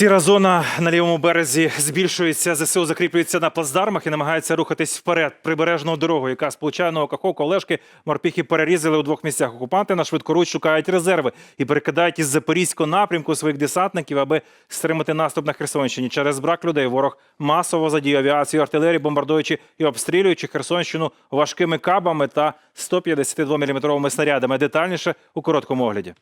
Сіра зона на лівому березі збільшується. ЗСУ закріплюється на плацдармах і намагається рухатись вперед. Прибережною дорогою, яка сполучає Новокаховку, Олешки, морпіхи перерізали у двох місцях. Окупанти на швидкоруч шукають резерви і перекидають із запорізького напрямку своїх десантників, аби стримати наступ на Херсонщині. Через брак людей ворог масово задіє авіацію, артилерію, бомбардуючи і обстрілюючи Херсонщину важкими кабами та 152-мм снарядами. Детальніше у короткому огляді.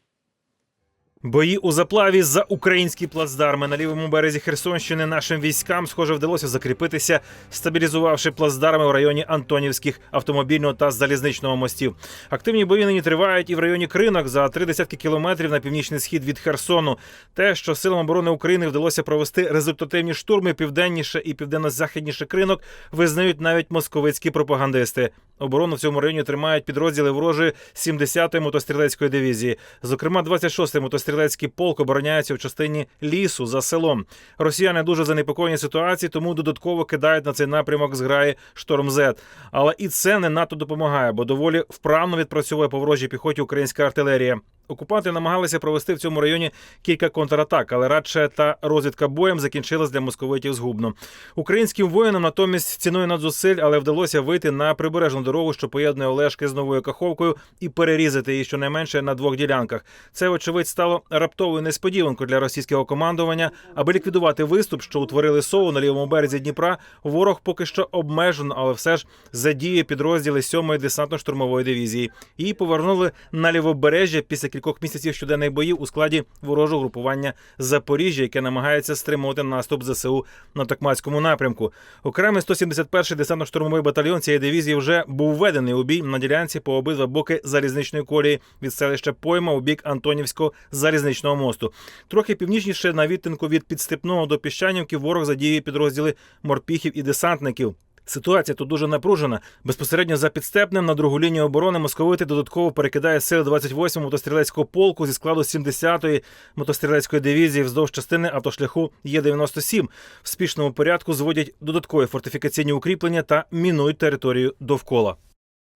Бої у заплаві за українські плацдарми на лівому березі Херсонщини нашим військам, схоже, вдалося закріпитися, стабілізувавши плацдарми в районі Антонівських автомобільного та залізничного мостів. Активні бої нині тривають і в районі Кринок за три десятки кілометрів на північний схід від Херсону. Те, що силам оборони України вдалося провести результативні штурми південніше і південно-західніше кринок, визнають навіть московицькі пропагандисти. Оборону в цьому районі тримають підрозділи ворожої 70-ї мотострілецької дивізії. Зокрема, 26-й мотострілецький полк обороняється в частині лісу за селом. Росіяни дуже занепокоєні ситуації, тому додатково кидають на цей напрямок зграї Шторм З. Але і це не надто допомагає, бо доволі вправно відпрацьовує по ворожій піхоті українська артилерія. Окупанти намагалися провести в цьому районі кілька контратак, але радше та розвідка боєм закінчилась для московитів згубно. Українським воїнам натомість ціною надзусиль, але вдалося вийти на прибережну дорогу, що поєднує Олешки з новою Каховкою, і перерізати її щонайменше на двох ділянках. Це, вочевидь, стало раптовою несподіванкою для російського командування. Аби ліквідувати виступ, що утворили СОУ на лівому березі Дніпра, ворог поки що обмежено, але все ж задіє підрозділи 7-ї десантно-штурмової дивізії. Її повернули на лівобережжя після кількох місяців щоденних боїв у складі ворожого групування Запоріжжя, яке намагається стримувати наступ ЗСУ на Токмацькому напрямку. Окремий 171-й десантно-штурмовий батальйон цієї дивізії вже був введений у бій на ділянці по обидва боки залізничної колії від селища Пойма у бік Антонівського залізничного мосту. Трохи північніше на відтинку від підстепного до піщанівки ворог задіє підрозділи морпіхів і десантників. Ситуація тут дуже напружена. Безпосередньо за підстепнем на другу лінію оборони московити додатково перекидає сили 28-го мотострілецького полку зі складу 70-ї мотострілецької дивізії вздовж частини автошляху Є-97. В спішному порядку зводять додаткові фортифікаційні укріплення та мінують територію довкола.